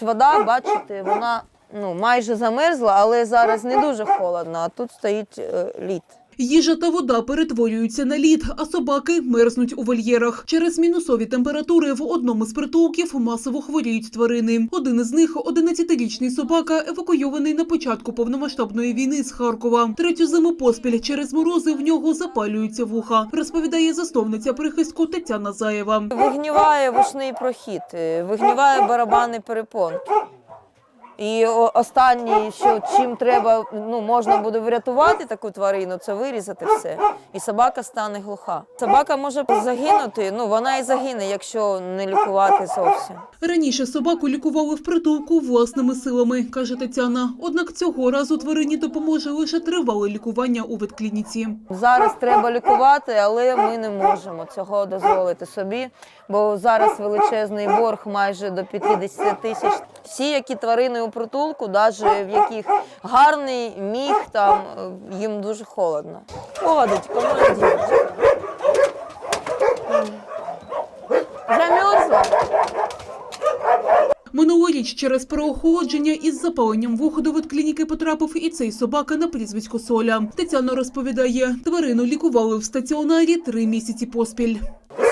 Вода, бачите, вона ну, майже замерзла, але зараз не дуже холодно, а тут стоїть е, лід. Їжа та вода перетворюються на лід, а собаки мерзнуть у вольєрах. Через мінусові температури в одному з притулків масово хворіють тварини. Один із них – 11-річний собака, евакуйований на початку повномасштабної війни з Харкова. Третю зиму поспіль через морози в нього запалюються вуха, розповідає засновниця прихистку Тетяна Заєва. Вигніває вушний прохід, е, вигніває барабани перепонки. І останнє, що чим треба, ну можна буде врятувати таку тварину, це вирізати все. І собака стане глуха. Собака може загинути, ну вона і загине, якщо не лікувати зовсім. Раніше собаку лікували в притулку власними силами, каже Тетяна. Однак цього разу тварині допоможе лише тривале лікування у ветклініці. Зараз треба лікувати, але ми не можемо цього дозволити собі, бо зараз величезний борг майже до 50 тисяч. Всі, які тварини у притулку, навіть в яких гарний міг, там е, їм дуже холодно. Ходить, молодець. Замерзла? Минулоріч через переохолодження із запаленням вуха до ветклініки потрапив і цей собака на прізвисько Соля. Тетяна розповідає, тварину лікували в стаціонарі три місяці поспіль.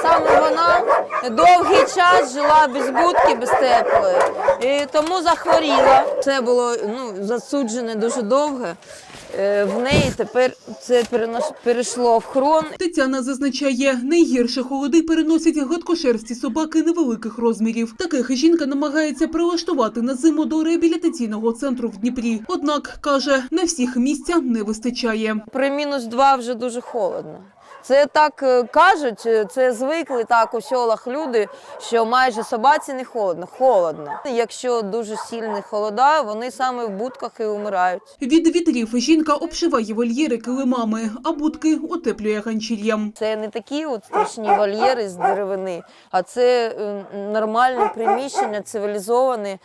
Саме вона довгий час жила без будки, без теплої, і тому захворіла. Це було ну, засуджене дуже довго. Е, В неї тепер це перейшло в хрон. Тетяна зазначає, найгірше холоди переносять гладкошерсті собаки невеликих розмірів. Таких жінка намагається прилаштувати на зиму до реабілітаційного центру в Дніпрі. Однак каже, на всіх місця не вистачає. При мінус два вже дуже холодно. Це так е, кажуть, е, це звикли так у селах люди, що майже собаці не холодно. Холодно. Якщо дуже сильні холода, вони саме в будках і вмирають. Від вітрів жінка обшиває вольєри килимами, а будки утеплює ганчір'ям. Це не такі от страшні вольєри з деревини, а це е, нормальне приміщення, цивілізоване,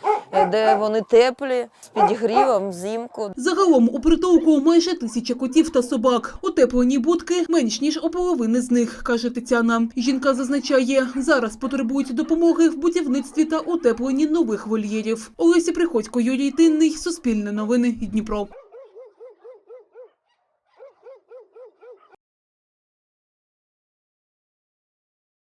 де вони теплі, з підігрівом взимку. Загалом у притулку майже тисяча котів та собак. Утеплені будки менш ніж у половини з них, каже Тетяна. Жінка зазначає, зараз потребують допомоги в будівництві та утепленні нових вольєрів. Олеся Приходько, Юрій Тинний, Суспільне новини, Дніпро.